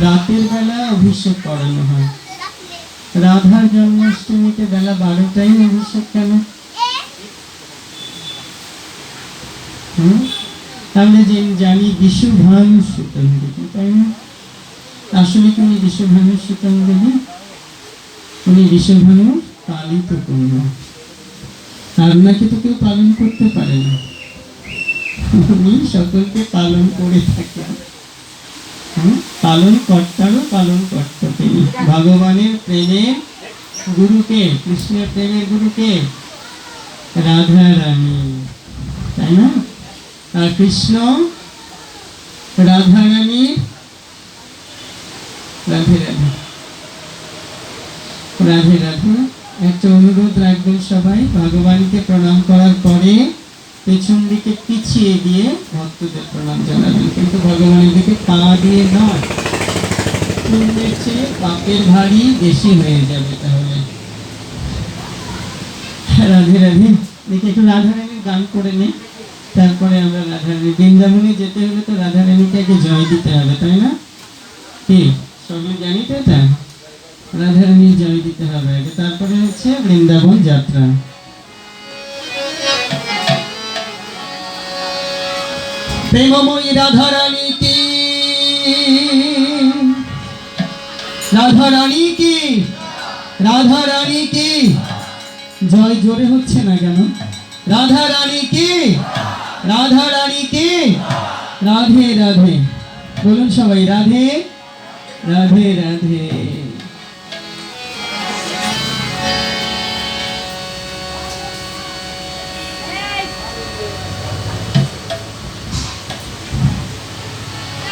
রাতের বেলা অভিষেক করানো হয়। রাধার জন্মাষ্টমীতে বেলা বারোটাই অভিষেক কেন? আমরা যে জানি বিশুভানু সুতন দেবী তাই না? আসলে কি উনি বিশুভানু সুতন দেবী উনি বিশুভানু পালিত কন্যা। আর ওনাকে তো কেউ পালন করতে পারে না। উনি সকলকে পালন করে থাকেন? পালন কর্তারও পালন কর্তা তিনি ভগবানের প্রেমের গুরুকে কৃষ্ণের প্রেমের গুরুকে রাধা রানী। তাই না? আর কৃষ্ণ রাধা রানী রাধে রাধে। রাধে রাধে। একটা অনুরোধ রাখবেন সবাই ভগবানকে প্রণাম করার পরে পেছন দিকে পিছিয়ে দিয়ে ভক্তদের প্রণাম জানাবেন। কিন্তু ভগবানের দিকে পা দিয়ে নয়। পুণ্যের চেয়ে পাপের ভারী বেশি হয়ে যাবে তাহলে। রাধে রাধে। দেখি একটু রাধারানীর গান করে নে। তারপরে আমরা রাধারানী বৃন্দাবনে যেতে হলে তো রাধারানীকে আগে জয় দিতে হবে, তাই না? কি? সবাই জানি তো এটা? রাধারানী জয় দিতে হবে আগে। তারপরে হচ্ছে বৃন্দাবন যাত্রা। প্রেমময়ী রাধারানী কি রাধারানী কি রাধারানী কি জয় জোরে হচ্ছে না কেন? রাধা রানী কি রাধা রানী কি রাধে রাধে। বলুন সবাই, রাধে রাধে রাধে।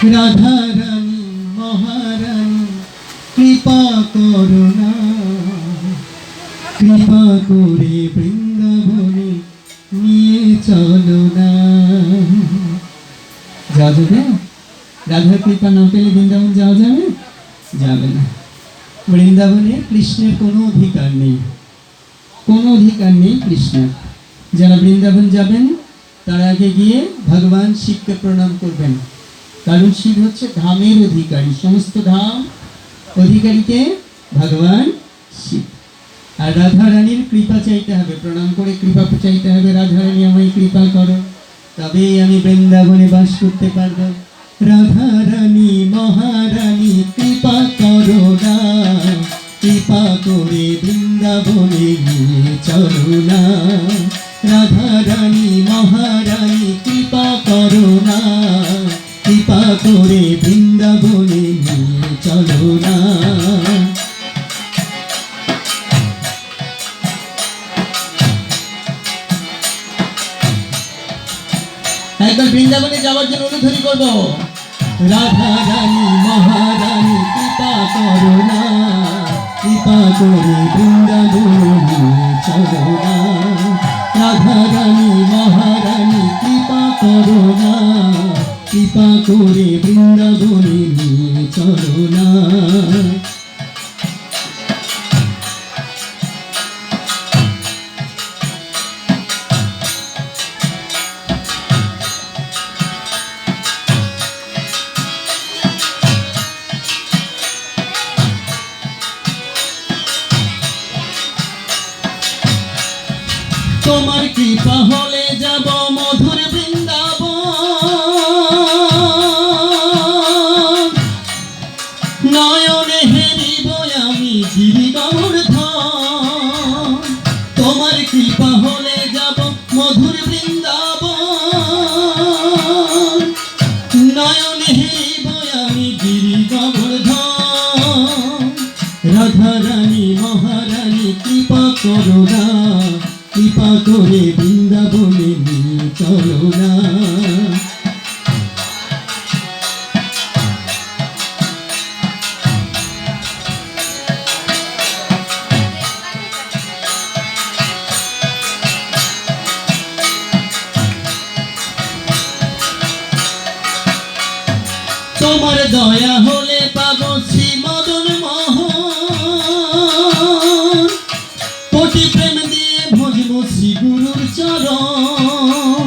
রাধা রানী মহারানী, কৃপা করুণা কৃপা করে বৃন্দাবনে নিয়ে চলো না। যাওয়া যাবে? রাধার কৃপা না পেলে বৃন্দাবন যাওয়া যাবে? যাবে না। বৃন্দাবনে কৃষ্ণের কোনো অধিকার নেই। কোনো অধিকার নেই কৃষ্ণের। যারা বৃন্দাবন যাবেন, তার আগে গিয়ে ভগবান শিবকে প্রণাম করবেন। কারণ শিব হচ্ছে ধামের অধিকারী। সমস্ত ধাম অধিকারীকে ভগবান শিব। আর রাধা রানীর কৃপা চাইতে হবে, প্রণাম করে কৃপা চাইতে হবে রাধা রানী আমায় কৃপা করো। তবেই আমি বৃন্দাবনে বাস করতে পারব। রাধা রানী মহারানী, কৃপা করো না। কৃপা করে বৃন্দাবনে নিয়ে চলো না। রাধা রানী মহারানী, কৃপা করো না। করে বৃন্দাবনে নিয়ে চলো না। বৃন্দাবনে যাওয়ার জন্য অনুধ্বনি করব। রাধা রানী মহারানী, কৃপা করো না। কৃপা করে বৃন্দাবনে চলো না। রাধা রানী মহারানী, কৃপা করো না। কৃপা করে বৃন্দাবনে নিয়ে চলো না। কৃপা গুরুর চরণ।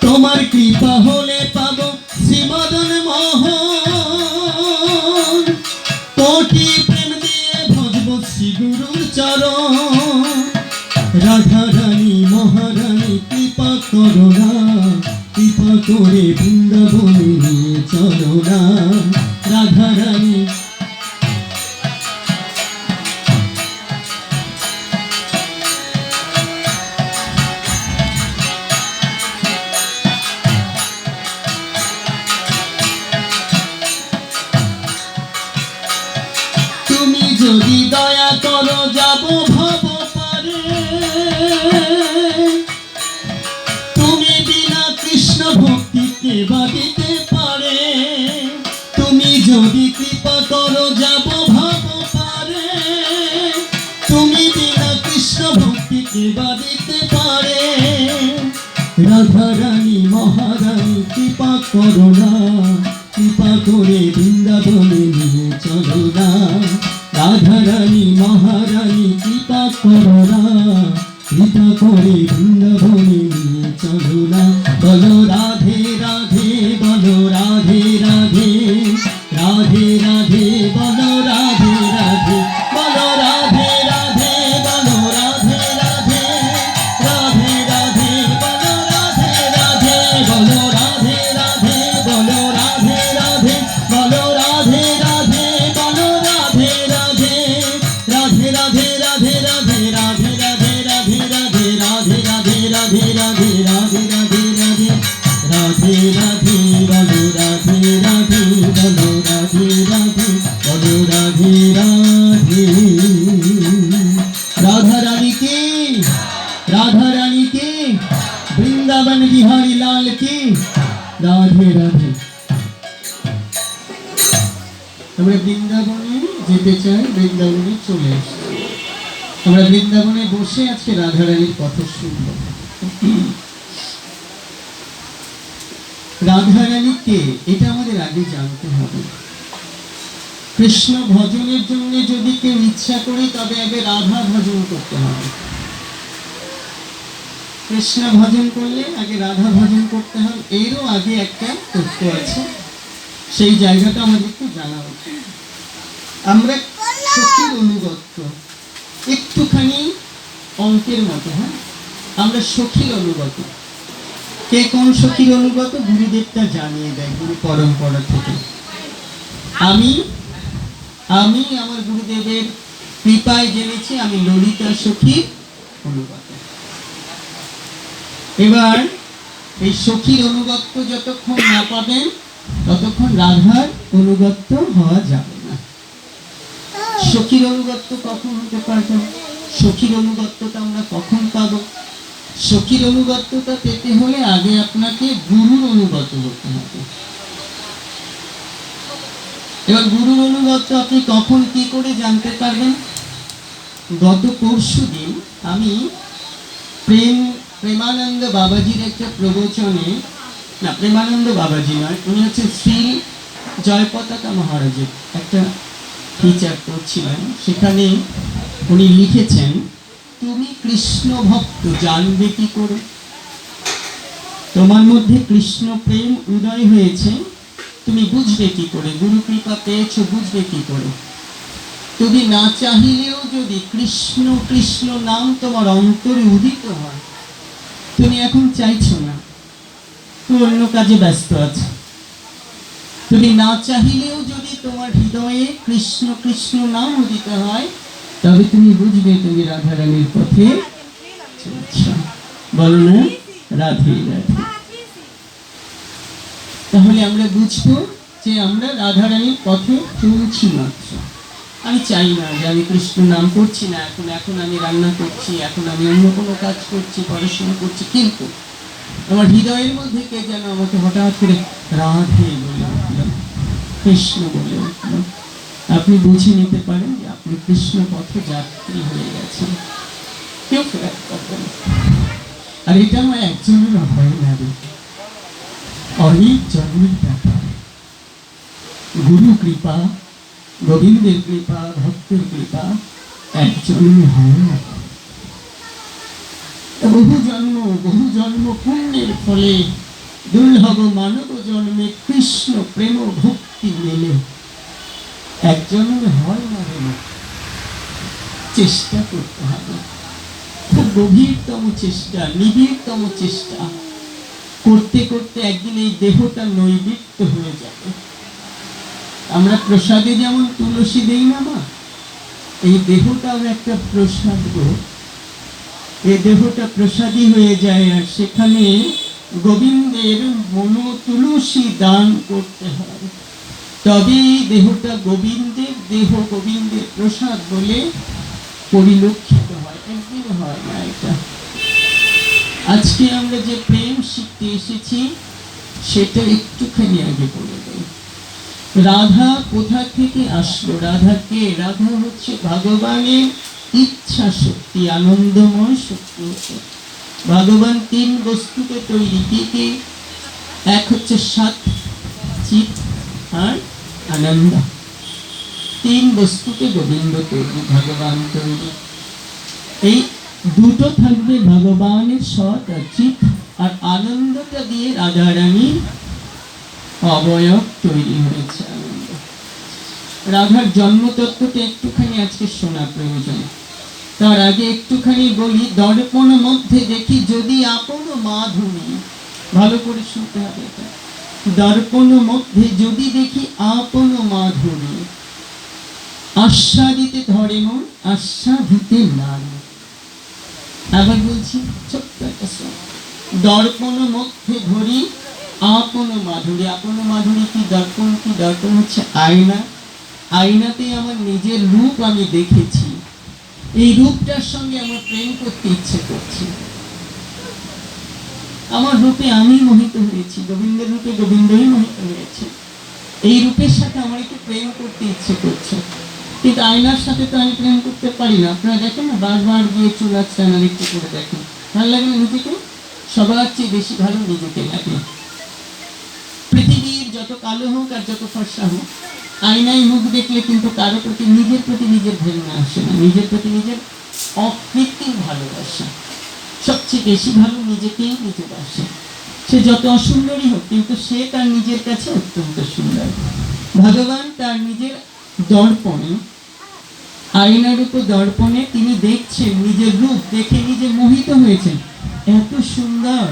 তোমার কৃপা হলে পাব শ্রীমদন মোহন। কোটি প্রেম দিয়ে ভজব শ্রী গুরুর চরণ। রাধারানী মহারানী, কৃপা করো না, কৃপা করে বৃন্দাবনী চলো যাব ভব তুমি বিনা কৃষ্ণ ভক্তিকে বাদিতে পারে। তুমি যদি কৃপা করো, যাব ভব পারে তুমি বিনা কৃষ্ণ ভক্তিকে বাদিতে পারে। রাধারানী কৃপা করো কৃপা করে বৃন্দাবনে নিয়ে চলো না। রাধারানী মহারানী কৃপা করো কৃপা করে বৃন্দাবনে রাধে রাধে রাধে রাধে রাধে, বলো, রাধে রাধে, বলো, রাধে রাধে, বলো, রাধে রাধে। রাধা রানী কে? রাধা রানী কে? বৃন্দাবন বিহারী লাল কে? রাধে রাধে। আমরা বৃন্দাবনে যেতে চাই, বৃন্দাবনে চলে এসেছি। আমরা বৃন্দাবনে বসে আজকে রাধারানীর কথা শুনব। রাধারানী কে এটা আমাদের আগে জানতে হবে। কৃষ্ণ ভজনের জন্য যদি কেউ ইচ্ছা করে, তবে আগে রাধা ভজন করতে হবে। কৃষ্ণ ভজন করলে আগে রাধা ভজন করতে হবে। এরও আগে একটা তথ্য আছে। সেই জায়গাটা আমাদের একটু জানা উচিত। আমরা সখীর অনুগত্য। একটুখানি অঙ্কের মতো হ্যাঁ? আমরা সখীর অনুগত। কে কোন সখীর অনুগত? গুরুদেবটা জানিয়ে দেয়, গুরু পরম্পরা থেকে। আমি আমি আমার গুরুদেবের কৃপায় জেনেছি, আমি ললিতা সখীর অনুগত। এবার এই সখীর অনুগত্য যতক্ষণ না পাবেন, ততক্ষণ রাধার অনুগত্য হওয়া যাবে না। সখীর অনুগত্য কখন হতে পারবে? সখীর অনুগত্যটা আমরা কখন পাবো? সখীর অনুগত্যটা পেতে হলে আগে আপনাকে গুরুর অনুগত হতে হবে। এবার গুরুর অনুগত্য আপনি কখন কি করে জানতে পারবেন? গত পরশু দিন আমি প্রেম, প্রেমানন্দ বাবাজির একটা প্রবচনে, না, প্রেমানন্দ বাবাজি নয়, উনি হচ্ছে শ্রী জয়পতাকা মহারাজের একটা টিচার করছিলেন সেখানে উনি লিখেছেন তুমি কৃষ্ণ ভক্ত, জানবে কি করে? তোমার মধ্যে কৃষ্ণ প্রেম উদয় হয়েছে, তুমি বুঝবে কি করে? গুরু কৃপা পেয়েছ, বুঝবে কি করে? তুমি না চাহিলেও যদি কৃষ্ণ কৃষ্ণ নাম তোমার অন্তরে উদিত হয়, তুমি এখন চাইছো না। তুমি অন্য কাজে ব্যস্ত আছো। তুমি না চাহিলেও যদি তোমার হৃদয়ে কৃষ্ণ কৃষ্ণ নাম উদিত হয় তবে তুমি বুঝবে তুমি রাধারানীর পথে বলো না, রাধে রাধে। তাহলে আমরা বুঝব যে আমরা রাধারানীর পথে চলছি মাত্র। আমি চাই না যে আমি কৃষ্ণ নাম করছি না, এখন এখন আমি রান্না করছি, এখন আমি অন্য কোনো কাজ করছি, পড়াশোনা করছি, কিন্তু আমার হৃদয়ের মধ্যে কে যেন আমাকে হঠাৎ করে রাধে বলে উঠল, কৃষ্ণ বলে উঠল। আপনি বুঝে নিতে পারেন কৃষ্ণ পথে যাত্রী হয়ে গেছেন কেউ ফেরাত পারবে না। আর এটা আমার একজনের হয় না রে অনেক জন্মের ব্যাপার। গুরু কৃপা, গোবিন্দের কৃপা, ভক্তের কৃপা একজনই হয় না। বহু জন্ম বহু জন্ম পুণ্যের ফলে দুর্লভ মানব জন্মে কৃষ্ণ প্রেম ভক্তি মেলে। একজনের হয় না রে মা। চেষ্টা করতে হবে। খুব গভীরতম চেষ্টা, নিবিড়তম চেষ্টা। করতে করতে একদিন এই দেহটা নৈবিত্য হয়ে যাবে। আমরা প্রসাদে যেমন তুলসী দেই না মা, এই দেহটাও একটা প্রসাদ গো। এই দেহটা প্রসাদী হয়ে যায় আর সেখানে গোবিন্দের মন তুলসী দান করতে হয়। তবে এই দেহটা গোবিন্দের দেহ, গোবিন্দের প্রসাদ বলে পরিলক্ষিত হয় একদিন হয় না এটা। আজকে আমরা যে প্রেম শিখতে এসেছি, সেটা একটুখানি আগে বলে দেয় রাধা কোথা থেকে আসলো? রাধা কে? রাধা হচ্ছে ভগবানের ইচ্ছা শক্তি, আনন্দময় শক্তি ভগবান তিন বস্তুকে তৈরি, কি কি? এক হচ্ছে সাত, চিত আর আনন্দ। তিন বস্তুকে গোবিন্দ তৈরি ভগবান তৈরি। এই দুটো থাকবে ভগবানের সৎ আর চিত আর আনন্দটা দিয়ে রাধারানীর অবয়ব তৈরি হয়েছে আনন্দ। রাধার জন্মতত্ত্বটা একটুখানি আজকে শোনা প্রয়োজন। তার আগে একটুখানি বলি, দর্পণ মধ্যে দেখি যদি আপন মাধুরী। ভালো করে শুনতে হবে দর্পণ মধ্যে যদি দেখি আপন মাধুরী। আস্বাদিতে ধরে মন আস্বাদিতে নারী আবার বলছি দর্পণ মধ্যে ধরি, আপন মাধুরী। আপন মাধুরী কি দর্পণ? কি দর্পণ হচ্ছে আয়না। আয়নাতে আমার নিজের রূপ আমি দেখেছি। এই রূপটার সঙ্গে আমার প্রেম করতে ইচ্ছে করছে। আমার রূপে আমি মোহিত হয়েছি। গোবিন্দের রূপে গোবিন্দই মোহিত হয়েছে। এই রূপের সাথে আমার একটু প্রেম করতে ইচ্ছে করছে। কিন্তু আয়নার সাথে তো আমি প্রেম করতে পারি না। আপনারা দেখেন না, বারবার গিয়ে চুল আচ্ছান আর একটু করে দেখেন। ভালো লাগে না নিজেকে? সবার চেয়ে বেশি ভালো নিজেকে লাগে। পৃথিবীর যত কালো হোক আর যত ফর্সা হোক, আয়নায় মুখ দেখলে কিন্তু কারও প্রতি নিজের প্রতি নিজের ঘৃণা আসে না। নিজের প্রতি নিজের অকৃত্রিম ভালোবাসা। সবচেয়ে বেশি ভালো নিজেকেই নিজে বাসে সে যত অসুন্দরী হোক, কিন্তু সে তার নিজের কাছে অত্যন্ত সুন্দর। ভগবান তার নিজের দর্পণে আয়নার উপর দর্পণে তিনি দেখছেন, নিজের রূপ দেখে নিজে মোহিত হয়েছেন। এত সুন্দর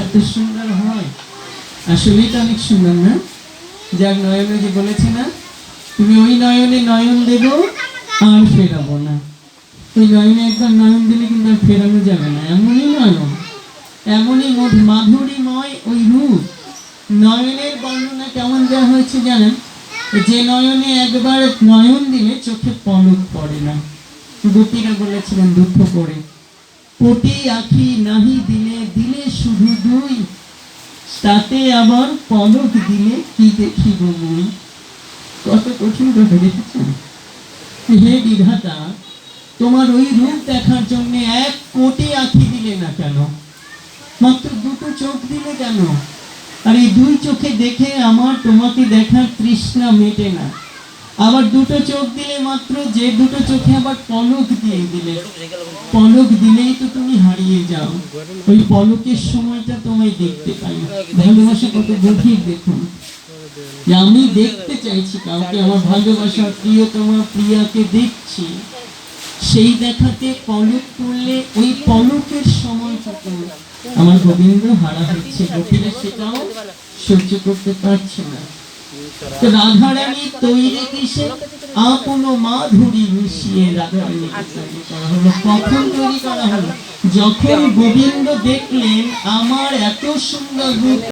এত সুন্দর হয়। আসলেই তো অনেক সুন্দর, না? যার নয়নে যে বলেছে না, তুমি ওই নয়নে নয়ন দেব, আর ফেরাবো না। ওই নয়নে একবার নয়ন দিলে কিন্তু আর ফেরানো যাবে না। এমনই নয়ন, এমনই মধু- মাধুরীময় ওই রূপ। নয়নের বর্ণনা কেমন দেওয়া হয়েছে জানেন? যে নয়নে একবার নয়ন দিলে চোখে পলক পড়ে না। গোপীরা বলেছিলেন দুঃখ করে, কোটি আখি নাহি দিলে দিলে শুধু দুই, তাতে আবার পলক দিলে কি দেখিব মুই? কত কঠিন কথা, দেখেছেন? হে বিধাতা, তোমার ওই রূপ দেখার জন্য এক কোটি আখি দিলে না কেন? মাত্র দুটো চোখ দিলে কেন? আর এই দুই চোখে দেখে আমার তোমাকে দেখার তৃষ্ণা মেটে না। আবার দুটো চোখ দিলে মাত্র, যে দুটো চোখে আবার পলক দিয়ে দিলে। পলক দিলেই তো তুমি হারিয়ে যাও। ওই পলকের সময়টা তোমায় দেখতে পাই। ভালোবাসা কত গভীর দেখুন। যে আমি দেখতে চাইছি কাউকে, আমার ভালোবাসা প্রিয় তোমার প্রিয়াকে দেখছি। সেই দেখাতে পলক পড়লে ওই পলকের সময়টুকু আমার গোবিন্দ, হারা হচ্ছে গোপীরা সেটাও সহ্য করতে পারছে না। তৈরি কিসে? মিশিয়ে যখন গোবিন্দ দেখলেন, আমার এত সুন্দর রূপ